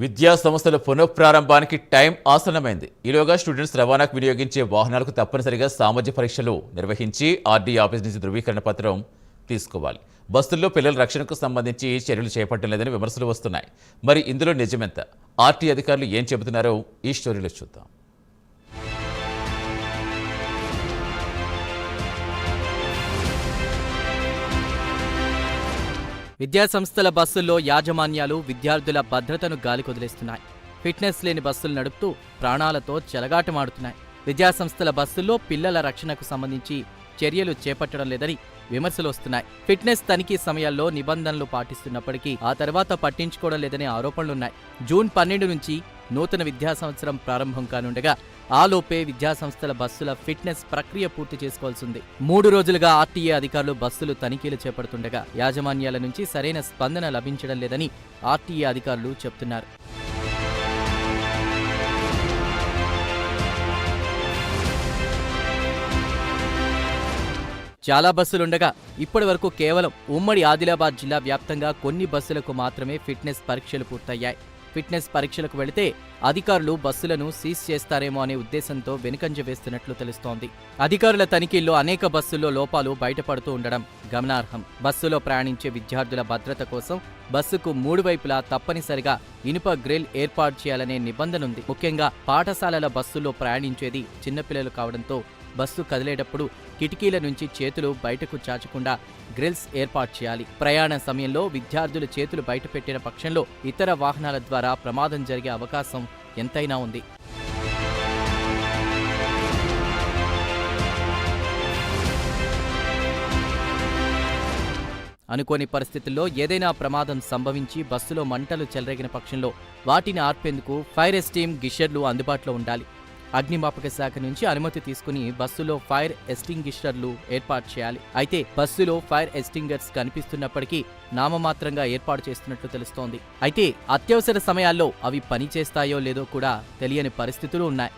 విద్యా సంస్థల పునఃప్రారంభానికి టైం ఆసన్నమైంది. ఈలోగా స్టూడెంట్స్ రవాణాకు వినియోగించే వాహనాలకు తప్పనిసరిగా సామర్థ్య పరీక్షలు నిర్వహించి ఆర్డీ ఆఫీస్ నుంచి ధృవీకరణ పత్రం తీసుకోవాలి. బస్సుల్లో పిల్లల రక్షణకు సంబంధించి చర్యలు చేపట్టడం లేదని విమర్శలు వస్తున్నాయి. మరి ఇందులో నిజమెంత? ఆర్టీ అధికారులు ఏం చెబుతున్నారో ఈ స్టోరీలో చూద్దాం. విద్యాసంస్థల బస్సుల్లో యాజమాన్యాలు విద్యార్థుల భద్రతను గాలికొదిలేస్తున్నాయి ఫిట్నెస్ లేని బస్సులు నడుపుతూ ప్రాణాలతో చెలగాటమాడుతున్నాయి. విద్యాసంస్థల బస్సుల్లో పిల్లల రక్షణకు సంబంధించి చర్యలు చేపట్టడం లేదని విమర్శలు వస్తున్నాయి. ఫిట్నెస్ తనిఖీ సమయాల్లో నిబంధనలు పాటిస్తున్నప్పటికీ ఆ తర్వాత పట్టించుకోవడం లేదనే ఆరోపణలున్నాయి. జూన్ పన్నెండు నుంచి నూతన విద్యా సంవత్సరం ప్రారంభం కానుండగా ఆలోపే విద్యాసంస్థల బస్సుల ఫిట్నెస్ ప్రక్రియ పూర్తి చేసుకోవాల్సింది. మూడు రోజులుగా ఆర్టీఏ అధికారులు బస్సులు తనిఖీలు చేపడుతుండగా యాజమాన్యాల నుంచి సరైన స్పందన లభించడం లేదని ఆర్టీఏ అధికారులు చెబుతున్నారు చాలా బస్సులుండగా ఇప్పటి వరకు కేవలం ఉమ్మడి ఆదిలాబాద్ జిల్లా వ్యాప్తంగా కొన్ని బస్సులకు మాత్రమే ఫిట్నెస్ పరీక్షలు పూర్తయ్యాయి. ఫిట్నెస్ పరీక్షలకు వెళితే అధికారులు బస్సులను సీజ్ చేస్తారేమో అనే ఉద్దేశంతో వెనుకంజ వేస్తున్నట్లు తెలుస్తోంది. అధికారుల తనిఖీల్లో అనేక బస్సుల్లో లోపాలు బయటపడుతూ ఉండడం గమనార్హం. బస్సులో ప్రయాణించే విద్యార్థుల భద్రత కోసం బస్సుకు మూడు వైపులా తప్పనిసరిగా ఇనుప గ్రిల్ ఏర్పాటు చేయాలనే నిబంధన ఉంది. ముఖ్యంగా పాఠశాలల బస్సుల్లో ప్రయాణించేది చిన్నపిల్లలు కావడంతో బస్సు కదిలేటప్పుడు కిటికీల నుంచి చేతులు బయటకు చాచకుండా గ్రిల్స్ ఏర్పాటు చేయాలి. ప్రయాణ సమయంలో విద్యార్థులు చేతులు బయటపెట్టిన పక్షంలో ఇతర వాహనాల ద్వారా ప్రమాదం జరిగే అవకాశం ఎంతైనా ఉంది. అనుకోని పరిస్థితుల్లో ఏదైనా ప్రమాదం సంభవించి బస్సులో మంటలు చెలరేగిన పక్షంలో వాటిని ఆర్పేందుకు ఫైర్ ఎస్టీమ్ గిషర్లు అందుబాటులో ఉండాలి. అగ్నిమాపక శాఖ నుంచి అనుమతి తీసుకుని బస్సులో ఫైర్ ఎస్టింగిషర్లు ఏర్పాటు చేయాలి. అయితే బస్సులో ఫైర్ ఎస్టింగర్స్ కనిపిస్తున్నప్పటికీ నామమాత్రంగా ఏర్పాటు చేస్తున్నట్లు తెలుస్తోంది. అయితే అత్యవసర సమయాల్లో అవి పనిచేస్తాయో లేదో కూడా తెలియని పరిస్థితులు ఉన్నాయి.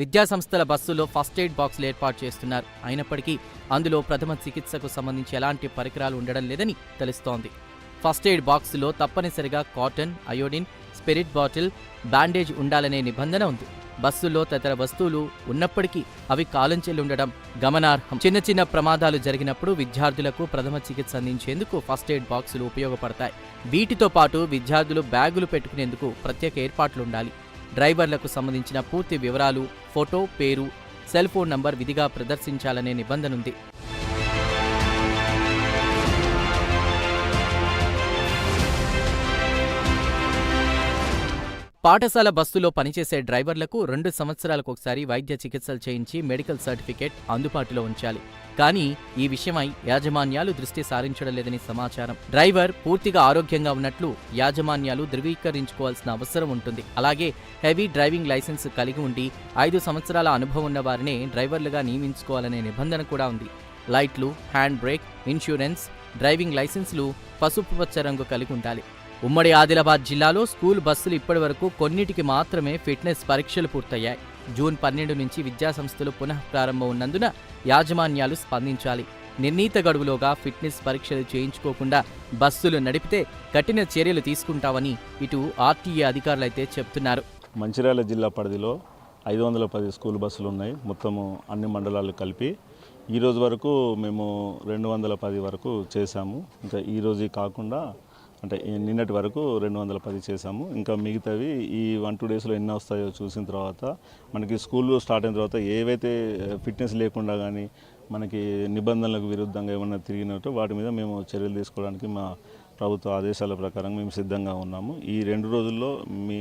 విద్యాసంస్థల బస్సులో ఫస్ట్ ఎయిడ్ బాక్సులు ఏర్పాటు చేస్తున్నారు. అయినప్పటికీ అందులో ప్రథమ చికిత్సకు సంబంధించి ఎలాంటి పరికరాలు ఉండడం లేదని తెలుస్తోంది. ఫస్ట్ ఎయిడ్ బాక్సులో తప్పనిసరిగా cotton iodine spirit bottle bandage ఉండాలనే నిబంధన ఉంది. బస్సుల్లో తదితర వస్తువులు ఉన్నప్పటికీ అవి కాలం చెల్లి ఉండడం గమనార్హం. చిన్న చిన్న ప్రమాదాలు జరిగినప్పుడు విద్యార్థులకు ప్రథమ చికిత్స అందించేందుకు ఫస్ట్ ఎయిడ్ బాక్సులు ఉపయోగపడతాయి. వీటితో పాటు విద్యార్థులు బ్యాగులు పెట్టుకునేందుకు ప్రత్యేక ఏర్పాట్లు ఉండాలి డ్రైవర్లకు సంబంధించిన పూర్తి వివరాలు ఫోటో పేరు సెల్ ఫోన్ నంబర్ విధిగా ప్రదర్శించాలనే నిబంధన ఉంది పాఠశాల బస్సులో పనిచేసే డ్రైవర్లకు రెండు సంవత్సరాలకు ఒకసారి వైద్య చికిత్సలు చేయించి మెడికల్ సర్టిఫికేట్ అందుబాటులో ఉంచాలి. కానీ ఈ విషయమై యాజమాన్యాలు దృష్టి సారించడం లేదని సమాచారం. డ్రైవర్ పూర్తిగా ఆరోగ్యంగా ఉన్నట్లు యాజమాన్యాలు ధృవీకరించుకోవాల్సిన అవసరం ఉంటుంది. అలాగే హెవీ డ్రైవింగ్ లైసెన్స్ కలిగి ఉండి ఐదు సంవత్సరాల అనుభవం ఉన్న వారినే డ్రైవర్లుగా నియమించుకోవాలనే నిబంధన కూడా ఉంది. లైట్లు హ్యాండ్ బ్రేక్ ఇన్సూరెన్స్ డ్రైవింగ్ లైసెన్సులు పసుపు పచ్చ రంగు కలిగి ఉండాలి. ఉమ్మడి ఆదిలాబాద్ జిల్లాలో స్కూల్ బస్సులు ఇప్పటివరకు కొన్నిటికి మాత్రమే ఫిట్నెస్ పరీక్షలు పూర్తయ్యాయి. జూన్ పన్నెండు నుంచి విద్యాసంస్థలు పునః ప్రారంభం ఉన్నందున యాజమాన్యాలు స్పందించాలి. నిర్ణీత గడువులోగా ఫిట్నెస్ పరీక్షలు చేయించుకోకుండా బస్సులు నడిపితే కఠిన చర్యలు తీసుకుంటామని ఇటు ఆర్టీఏ అధికారులైతే చెప్తున్నారు. మంచిర్యాల జిల్లా పరిధిలో ఐదు వందల పది స్కూల్ బస్సులు ఉన్నాయి. మొత్తము అన్ని మండలాలు కలిపి ఈరోజు వరకు మేము రెండు వందల పది వరకు చేశాము. ఇంకా ఈరోజు కాకుండా అంటే నిన్నటి వరకు రెండు వందల పది చేసాము ఇంకా మిగతావి ఈ వన్ టూ డేస్లో ఎన్ని వస్తాయో చూసిన తర్వాత మనకి స్కూల్ స్టార్ట్ అయిన తర్వాత ఏవైతే ఫిట్నెస్ లేకుండా కానీ మనకి నిబంధనలకు విరుద్ధంగా ఏమన్నా తిరిగినట్టు వాటి మీద మేము చర్యలు తీసుకోవడానికి మా ప్రభుత్వ ఆదేశాల ప్రకారం మేము సిద్ధంగా ఉన్నాము. ఈ రెండు రోజుల్లో మీ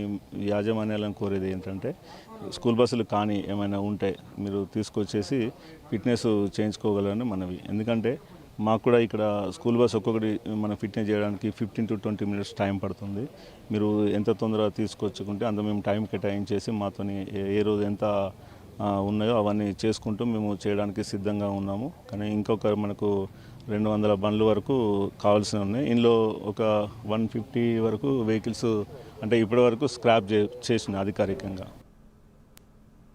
యాజమాన్యాలను కోరేది ఏంటంటే స్కూల్ బస్సులు కానీ ఏమైనా ఉంటే మీరు తీసుకొచ్చేసి ఫిట్నెస్ చేయించుకోగలరని మనవి. ఎందుకంటే మాకు కూడా ఇక్కడ స్కూల్ బస్ ఒక్కొక్కటి మనం ఫిట్నెస్ చేయడానికి fifteen to twenty minutes time పడుతుంది. మీరు ఎంత తొందరగా తీసుకొచ్చుకుంటే అంత మేము టైం కేటాయించేసి మాతోని ఏ- రోజు ఎంత ఉన్నాయో అవన్నీ చేసుకుంటూ మేము చేయడానికి సిద్ధంగా ఉన్నాము. కానీ ఇంకొక మనకు రెండు వందల బండ్ల వరకు కావాల్సినవి ఉన్నాయి. ఇందులో ఒక వన్ ఫిఫ్టీ వరకు వెహికల్స్ అంటే ఇప్పటి వరకు స్క్రాప్ చే చేసిన అధికారికంగా.